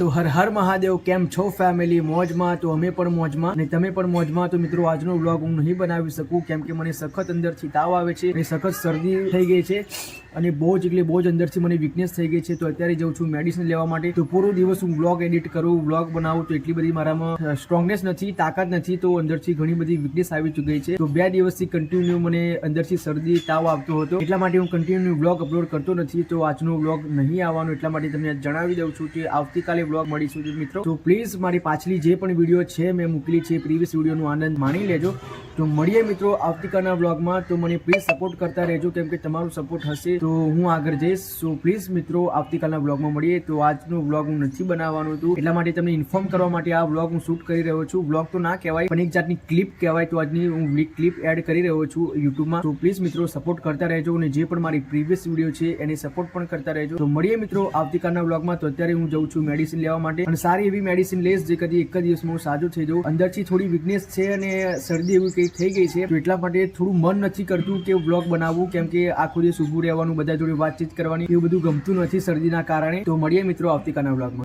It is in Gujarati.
તો હર હર મહાદેવ, કેમ છો ફેમિલી મોજમાં તો અમે પણ મોજમાં અને તમે પણ મોજમાં. તો મિત્રો, આજનો વ્લોગ હું નહીં બનાવી શકું કેમ કે મને સખત અંદરથી તાવ આવે છે અને સખત શરદી થઈ ગઈ છે અને બહુ જ એટલે બહુ જ અંદરથી મને વીકનેસ થઈ ગઈ છે. તો અત્યારે જઉં છું મેડિસિન લેવા માટે. તો પૂરો દિવસ હું વ્લોગ એડિટ કરું વ્લોગ બનાવું તો એટલી બધી મારામાં સ્ટ્રોંગનેસ નથી, તાકાત નથી, તો અંદરથી ઘણી બધી વીકનેસ આવી ચૂકી છે. તો બે દિવસથી કન્ટિન્યુ મને અંદરથી શરદી, તાવ આવતો હતો. એટલા માટે હું કન્ટિન્યુ વ્લોગ અપલોડ કરતો નથી. તો આજનો વ્લોગ નહીં આવવાનો, એટલા માટે તમને જણાવી દઉં છું કે આવતીકાલે વ્લોગ મળીશું મિત્રો. તો પ્લીઝ મારી પાછલી જે પણ વીડિયો છે, મેં મોકલી છે પ્રીવિયસ વિડીયોનો આનંદ માણી લેજો. તો મળીએ મિત્રો આવતીકાલના વ્લોગમાં. તો મને પ્લીઝ સપોર્ટ કરતા રહેજો, કેમ કે તમારું સપોર્ટ હશે. તો હું આગળ જઈશ. સો પ્લીઝ મિત્રો આવતીકાલના વ્લોગમાં મળીએ. તો આજનો વ્લોગ હું નથી બનાવવાનું હતું એટલા માટે તમને ઇન્ફોર્મ કરવા માટે આ વ્લોગ હું શૂટ કરી રહ્યો છું. વ્લોગ તો ના કહેવાય, પણ એક જાતની ક્લિપ કહેવાય તો આજની હું ક્લિપ એડ કરી રહ્યો છું યુટ્યુબમાં. તો પ્લીઝ મિત્રો સપોર્ટ કરતા રહેજો અને જે પણ મારી પ્રીવિયસ વીડિયો છે એને સપોર્ટ પણ કરતા રહેજો. તો મળીએ મિત્રો આવતીકાલના વ્લોગમાં. તો અત્યારે હું જઉં છું મેડિસિન લેવા માટે. અને સારી એવી મેડિસિન લઈશ, જે કદી એક જ દિવસમાં હું સાજો થઈ જાઉં. અંદરથી થોડી વીકનેસ છે અને શરદી એવી કંઈક થઈ ગઈ છે. એટલા માટે થોડું મન નથી કરતું કે વ્લોગ બનાવવું કેમ કે આખો દિવસ ઊભું રહેવાનું, બધા જોડે વાતચીત કરવાની, એવું બધું ગમતું નથી શરદીના કારણે. તો મળીએ મિત્રો આવતીકાલના વ્લોગમાં